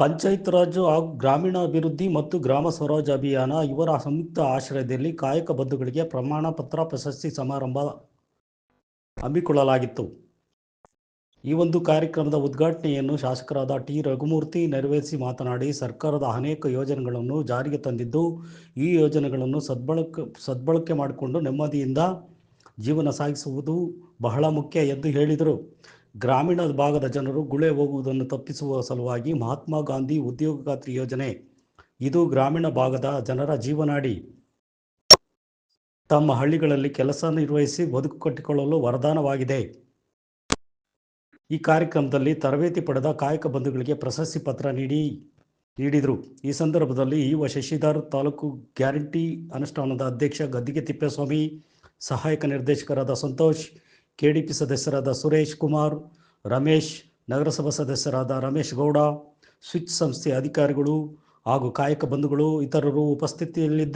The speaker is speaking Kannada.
ಪಂಚಾಯತ್ ರಾಜ್ ಹಾಗೂ ಗ್ರಾಮೀಣಾಭಿವೃದ್ಧಿ ಮತ್ತು ಗ್ರಾಮ ಸ್ವರಾಜ್ ಅಭಿಯಾನ, ಇವರ ಸಂಯುಕ್ತ ಆಶ್ರಯದಲ್ಲಿ ಕಾಯಕ ಬಂಧುಗಳಿಗೆ ಪ್ರಮಾಣ ಪತ್ರ ಪ್ರಶಸ್ತಿ ಸಮಾರಂಭ ಹಮ್ಮಿಕೊಳ್ಳಲಾಗಿತ್ತು. ಈ ಒಂದು ಕಾರ್ಯಕ್ರಮದ ಉದ್ಘಾಟನೆಯನ್ನು ಶಾಸಕರಾದ ಟಿ. ರಘುಮೂರ್ತಿ ನೆರವೇರಿಸಿ ಮಾತನಾಡಿ, ಸರ್ಕಾರದ ಅನೇಕ ಯೋಜನೆಗಳನ್ನು ಜಾರಿಗೆ ತಂದಿದ್ದು, ಈ ಯೋಜನೆಗಳನ್ನು ಸದ್ಬಳಕೆ ಸದ್ಬಳಕೆ ಮಾಡಿಕೊಂಡು ನೆಮ್ಮದಿಯಿಂದ ಜೀವನ ಸಾಗಿಸುವುದು ಬಹಳ ಮುಖ್ಯ ಎಂದು ಹೇಳಿದರು. ಗ್ರಾಮೀಣ ಭಾಗದ ಜನರು ಗುಳೆ ಹೋಗುವುದನ್ನು ತಪ್ಪಿಸುವ ಸಲುವಾಗಿ ಮಹಾತ್ಮ ಗಾಂಧಿ ಉದ್ಯೋಗ ಖಾತ್ರಿ ಯೋಜನೆ. ಇದು ಗ್ರಾಮೀಣ ಭಾಗದ ಜನರ ಜೀವನಾಡಿ. ತಮ್ಮ ಹಳ್ಳಿಗಳಲ್ಲಿ ಕೆಲಸ ನಿರ್ವಹಿಸಿ ಬದುಕು ಕಟ್ಟಿಕೊಳ್ಳಲು ವರದಾನವಾಗಿದೆ. ಈ ಕಾರ್ಯಕ್ರಮದಲ್ಲಿ ತರಬೇತಿ ಪಡೆದ ಕಾಯಕ ಬಂಧುಗಳಿಗೆ ಪ್ರಶಸ್ತಿ ಪತ್ರ ನೀಡಿ, ನೀಡಿದರು. ಈ ಸಂದರ್ಭದಲ್ಲಿ ಯುವ ಶಶಿಧರ್ ತಾಲೂಕು ಗ್ಯಾರಂಟಿ ಅನುಷ್ಠಾನದ ಅಧ್ಯಕ್ಷ ಗದ್ದಿಗೆ ತಿಪ್ಪೇಸ್ವಾಮಿ, ಸಹಾಯಕ ನಿರ್ದೇಶಕರಾದ ಸಂತೋಷ್, ಕೆಡಿಪಿ ಸದಸ್ಯರಾದ ಸುರೇಶ್ ಕುಮಾರ್ ರಮೇಶ್ ನಗರಸಭಾ ಸದಸ್ಯರಾದ ರಮೇಶ್ ಗೌಡ ಸ್ವಿಚ್ ಸಂಸ್ಥೆ ಅಧಿಕಾರಿಗಳು ಹಾಗೂ ಕಾಯಕ ಬಂಧುಗಳು ಇತರರು ಉಪಸ್ಥಿತಿಯಲ್ಲಿದ್ದರು